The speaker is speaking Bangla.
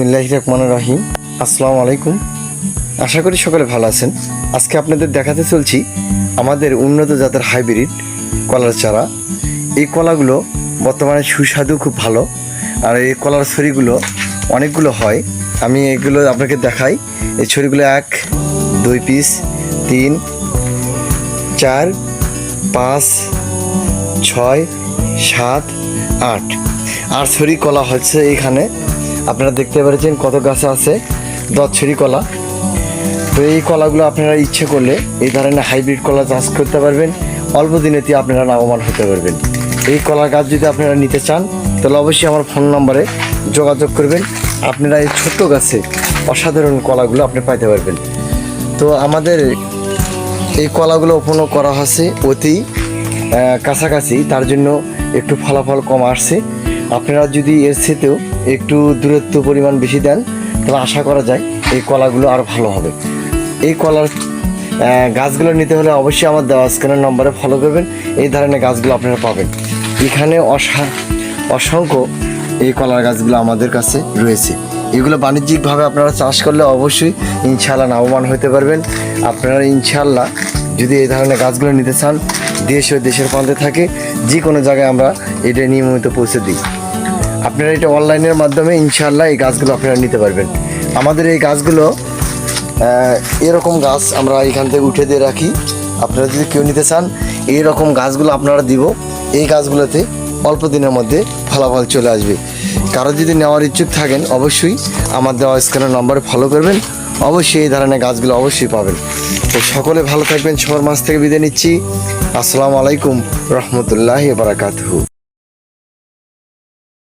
রহমান রাহিম। আসসালামু আলাইকুম। আশা করি সকলে ভালো আছেন। আজকে আপনাদের দেখাতে চলছি আমাদের উন্নত জাতের হাইব্রিড কলার চারা। এই কলাগুলো বর্তমানে সুস্বাদু, খুব ভালো। আর এই কলার ছড়িগুলো অনেকগুলো হয়। আমি এগুলো আপনাকে দেখাই। এই ছড়িগুলো এক, দুই পিস তিন, চার, পাঁচ, ছয়, সাত, আট। আর ছড়ি কলা হচ্ছে এখানে আপনারা দেখতে পেরেছেন কত গাছ আছে দশ ছড়ি কলা। তো এই কলাগুলো আপনারা ইচ্ছে করলে এই ধরনের হাইব্রিড কলা চাষ করতে পারবেন। অল্প দিনেতে আপনারা লাভবান হতে পারবেন। এই কলার গাছ যদি আপনারা নিতে চান, তাহলে অবশ্যই আমার ফোন নম্বরে যোগাযোগ করবেন। আপনারা এই ছোট্ট গাছে অসাধারণ কলাগুলো আপনি পাইতে পারবেন। তো আমাদের এই কলাগুলো ওপেনও করা হচ্ছে অতি কাছাকাছি। তার জন্য একটু ফলাফল কম আসছে। আপনারা যদি এর সাথেও একটু দূরত্ব পরিমাণ বেশি দেন, তাহলে আশা করা যায় এই কলাগুলো আরও ভালো হবে। এই কলার গাছগুলো নিতে হলে অবশ্যই আমার দেওয়া স্ক্যানের নম্বরে ফলো করবেন। এই ধরনের গাছগুলো আপনারা পাবেন। এখানে অসা অসংখ্য এই কলার গাছগুলো আমাদের কাছে রয়েছে। এগুলো বাণিজ্যিকভাবে আপনারা চাষ করলে অবশ্যই ইনশাল্লাহ লাভবান হতে পারবেন। আপনারা ইনশাল্লাহ যদি এই ধরনের গাছগুলো নিতে চান, দেশ ও দেশের প্রান্তে থাকে যে কোনো জায়গায় আমরা এটা নিয়মিত পৌঁছে দিই। আপনারা এটা অনলাইনের মাধ্যমে ইনশাল্লাহ এই গাছগুলো আপনারা নিতে পারবেন। আমাদের এই গাছগুলো এরকম গাছ আমরা এখান থেকে উঠে দিয়ে রাখি। আপনারা যদি কেউ নিতে চান এই রকম গাছগুলো আপনারা দিব। এই গাছগুলোতে অল্প দিনের মধ্যে ফলাফল চলে আসবে। কারও যদি নেওয়ার ইচ্ছুক থাকেন, অবশ্যই আমার দেওয়া স্ক্যানের নম্বরে ফলো করবেন। অবশ্যই এই ধরনের গাছগুলো অবশ্যই পাবেন। তো সকলে ভালো থাকবেন। সবার মাছ থেকে বিদায় নিচ্ছি। আসসালামু আলাইকুম। রহমতুল্লাহ বারাকাতুহু।